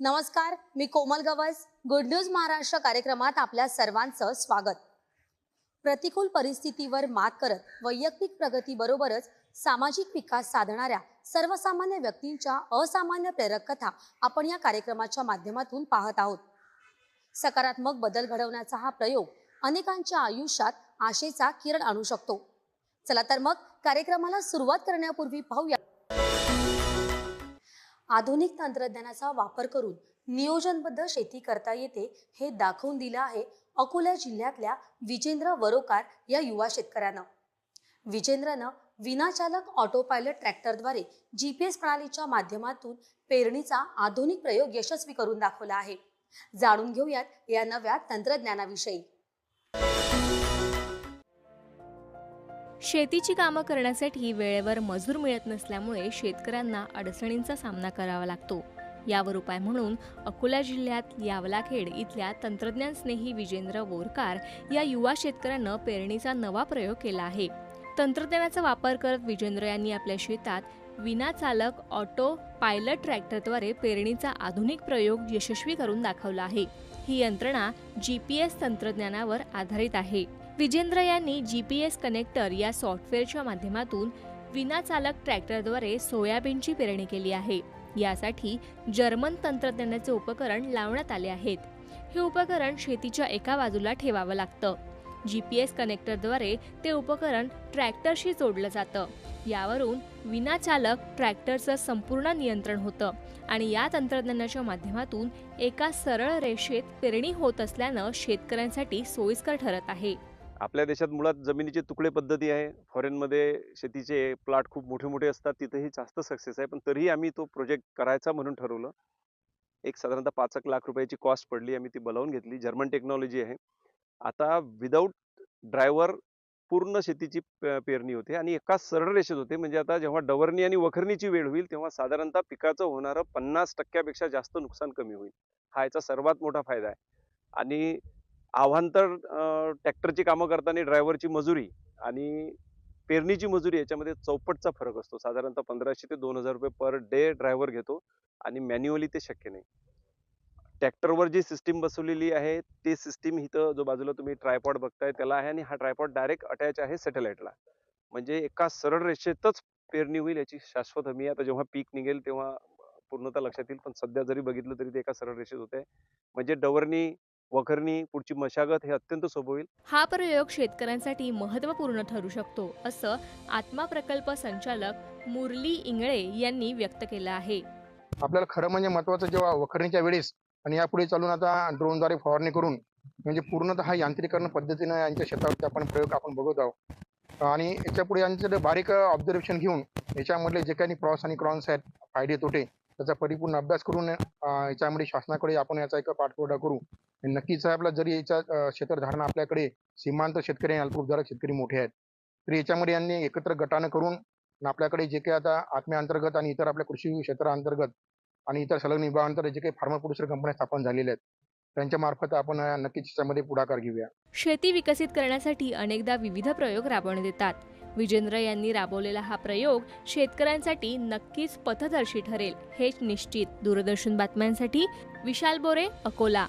नमस्कार मी Komal Gawas. Good news Maharashtra कार्यक्रमात आपल्या सर्वांचं स्वागत. प्रतिकूल परिस्थितीवर मात करत वैयक्तिक प्रगतीबरोबरच सामाजिक विकास साधणाऱ्या सर्वसामान्य व्यक्तींच्या असामान्य प्रेरक कथा आपण या कार्यक्रमाच्या माध्यमातून पाहत आहोत. सकारात्मक बदल घडवण्याचा हा प्रयोग अनेकांच्या आयुष्यात आशेचा किरण आणू शकतो. चला तर मग कार्यक्रमाला सुरुवात करण्यापूर्वी पाहूया. आधुनिक तंत्रज्ञानाचा वापर करून नियोजनबद्ध शेती करता येते हे दाखवून दिलं आहे अकोला जिल्ह्यातल्या विजेंद्र वरोकार या युवा शेतकऱ्यानं. विजेंद्रनं विनाचालक ऑटो पायलट ट्रॅक्टरद्वारे जी पी एस प्रणालीच्या माध्यमातून पेरणीचा आधुनिक प्रयोग यशस्वी करून दाखवला आहे. जाणून घेऊयात या नव्या तंत्रज्ञानाविषयी. शेतीची कामं करण्यासाठी वेळेवर मजूर मिळत नसल्यामुळे शेतकऱ्यांना अडचणींचा सामना करावा लागतो. यावर उपाय म्हणून अकोला जिल्ह्यात यावलाखेड इथल्या तंत्रज्ञान स्नेही विजेंद्र बोरकार या युवा शेतकऱ्यानं पेरणीचा नवा प्रयोग केला आहे. तंत्रज्ञानाचा वापर करत विजेंद्र यांनी आपल्या शेतात विनाचालक ऑटो पायलट ट्रॅक्टरद्वारे पेरणीचा आधुनिक प्रयोग यशस्वी करून दाखवला आहे. ही यंत्रणा जी पी एस तंत्रज्ञानावर आधारित आहे. विजेंद्र यांनी जी पी एस कनेक्टर या सॉफ्टवेअरच्या माध्यमातून विनाचालक ट्रॅक्टरद्वारे सोयाबीनची पेरणी केली आहे. यासाठी जर्मन तंत्रज्ञानाचे उपकरण लावण्यात आले आहेत. हे उपकरण शेतीच्या एका बाजूला ठेवावं लागतं. जी पी एस कनेक्टरद्वारे ते उपकरण ट्रॅक्टरशी जोडलं जातं. यावरून विनाचालक ट्रॅक्टरचं संपूर्ण नियंत्रण होतं आणि या तंत्रज्ञानाच्या माध्यमातून एका सरळ रेषेत पेरणी होत असल्यानं शेतकऱ्यांसाठी सोयीस्कर ठरत आहे. आपल्या देशात मुळात जमिनीचे तुकडे पद्धती आहे. फॉरेनमध्ये शेतीचे प्लॉट खूप मोठे मोठे असतात. तिथेही जास्त सक्सेस आहे. पण तरीही आम्ही तो प्रोजेक्ट करायचा म्हणून ठरवलं. एक साधारणतः पाच एक लाख रुपयाची कॉस्ट पडली. आम्ही ती बोलावून घेतली. जर्मन टेक्नॉलॉजी आहे. आता विदाऊट ड्रायव्हर पूर्ण शेतीची पेरणी होते आणि एका सरळ रेषेत होते. म्हणजे आता जेव्हा डवरणी आणि वखरणीची वेळ होईल तेव्हा साधारणतः पिकाचं होणारं पन्नास टक्क्यापेक्षा जास्त नुकसान कमी होईल. हा याचा सर्वात मोठा फायदा आहे. आणि आव्हांतर ट्रॅक्टरची कामं करताना ड्रायव्हरची मजुरी आणि पेरणीची मजुरी याच्यामध्ये चौपटचा फरक असतो. साधारणतः पंधराशे ते दोन हजार रुपये पर डे ड्रायव्हर घेतो आणि मॅन्युअली ते शक्य नाही. ट्रॅक्टरवर जी सिस्टीम बसवलेली आहे ती सिस्टीम इथं जो बाजूला तुम्ही ट्रायपॉड बघताय त्याला आहे आणि हा ट्रायपॉड डायरेक्ट अटॅच आहे सॅटेलाइटला म्हणजे एका सरळ रेषेतच पेरणी होईल याची शाश्वत हमी आहे. आता जेव्हा पीक निघेल तेव्हा पूर्णतः लक्षात येईल. पण सध्या जरी बघितलं तरी ते एका सरळ रेषेत होते आहे म्हणजे डवरणी वखरणी पुढची मशागत हे अत्यंत सोपं होईल. हा प्रयोग शेतकऱ्यांसाठी महत्त्वपूर्ण ठरू शकतो असं आत्मा प्रकल्प संचालक मुरली इंगळे यांनी व्यक्त केलं आहे. आपल्याला खरं म्हणजे महत्वाचं जेव्हा वखरणीच्या वेळेस आणि यापुढे चालून आता ड्रोनद्वारे फवारणी करून म्हणजे पूर्णतः हा यांत्रिकरण पद्धतीनं यांच्या शेतावरती आपण प्रयोग आपण बघत आहोत. आणि याच्यापुढे यांचं बारीक ऑब्झर्वेशन घेऊन याच्यामधले जे काही प्रॉस आणि क्रॉन्स आहेत फायदे तोटे त्याचा परिपूर्ण अभ्यास करून याच्यामध्ये शासनाकडे आपण याचा एक पाठपुरावा करू. नक्कीच आपला जरी याचा क्षेत्रधारणा आपल्याकडे सीमांत शेतकरी आणि अल्पभूधारक शेतकरी मोठे आहेत. तरी याच्यामध्ये यांनी एकत्र गटानं करून आपल्याकडे जे काही आता आत्म्याअंतर्गत आणि इतर आपल्या कृषी क्षेत्राअंतर्गत आणि इतर संलग्न विभागांतर जे काही फार्मर प्रोड्युसर कंपन्या स्थापन झालेल्या आहेत त्यांच्या मार्फत आपण नक्कीच त्याच्यामध्ये पुढाकार घेऊया. शेती विकसित करण्यासाठी अनेकदा विविध प्रयोग राबवण्यात येतात. विजेंद्र यांनी राबवलेला हा प्रयोग शेतकऱ्यांसाठी नक्कीच पथदर्शी ठरेल हेच निश्चित. दूरदर्शन बातम्यांसाठी विशाल बोरे अकोला.